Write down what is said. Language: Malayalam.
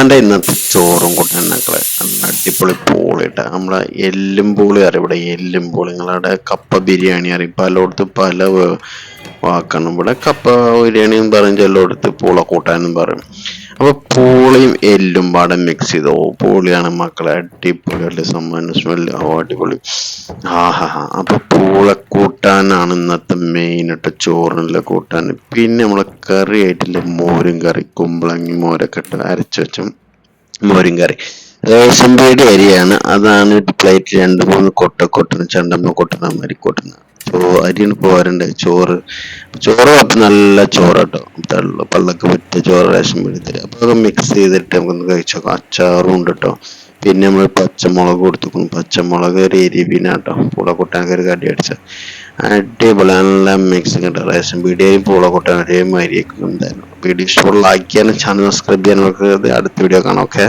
ഉമ്മാന്റെ ഇന്നത്തെ ചോറും കൂട്ടാനക്കളെ നല്ല അടിപൊളി പൂളിട്ട നമ്മളെ എല്ലും പൂളി അറിയാം. ഇവിടെ എല്ലും പൂളി. നിങ്ങളുടെ കപ്പ ബിരിയാണി അറിയും. പലയിടത്തും പല വാക്കാണ്. ഇവിടെ കപ്പ ബിരിയാണി എന്ന് പറയും. ചിലയിടത്ത് പൂള കൂട്ടാനും പറയും. അപ്പൊ പൂളിയും എല്ലും പാടെ മിക്സ് ചെയ്ത്? ഓ പൂളിയാണ് മക്കളെ അടിപൊളി അല്ലേ സമ്മാനം സ്മെല്ല് ഓ അടിപൊളി. ആഹാ അപ്പൊ പൂള കൂട്ടാനാണ് ഇന്നത്തെ മെയിൻ ഇട്ട് ചോറിനുള്ള കൂട്ടാൻ. പിന്നെ നമ്മളെ കറി ആയിട്ടില്ലേ? മോരും കറി കുമ്പളങ്ങി മോരൊക്കെ ഇട്ട് അരച്ചു വെച്ചും മോരും കറി. റേഷൻ പീടി അരിയാണ്. അതാണ് പ്ലേറ്റ് രണ്ട് മൂന്ന് കൊട്ട കൊട്ടുന്ന ചണ്ടമ്മ കൊട്ടുന്ന മാതിരി കൊട്ടുന്ന. ചോ അരിയാണ് പോരണ്ടേ ചോറ്. ചോറ് അപ്പം നല്ല ചോറ് കേട്ടോ തള്ളു പള്ളക്ക് പറ്റിയ ചോറ് റേഷൻ പീടി അപ്പോൾ അപ്പൊ അത് മിക്സ് ചെയ്തിട്ട് നമുക്കൊന്ന് കഴിച്ചോക്കാം. അച്ചാറും ഉണ്ട് കേട്ടോ പിന്നെ നമ്മൾ പച്ചമുളക് കൊടുത്തുക്കും പച്ചമുളക് ഒരു എരിവിനാട്ടോ പൂള കൊട്ടാൻ ഒരു കടി അടിച്ച. അടിപൊളി നല്ല മിക്സിങ് കേട്ടോ റേഷൻ പീടിയയും പൂള കൊട്ടാൻ ഒരേ മാതിരിയൊക്കെ എന്തായാലും. വീഡിയോ ഇഷ്ടമുള്ള ലൈക്ക് ചെയ്യാനും ചാനൽ സബ്സ്ക്രൈബ് ചെയ്യാനും അടുത്ത വീഡിയോ കാണാം. ഓക്കെ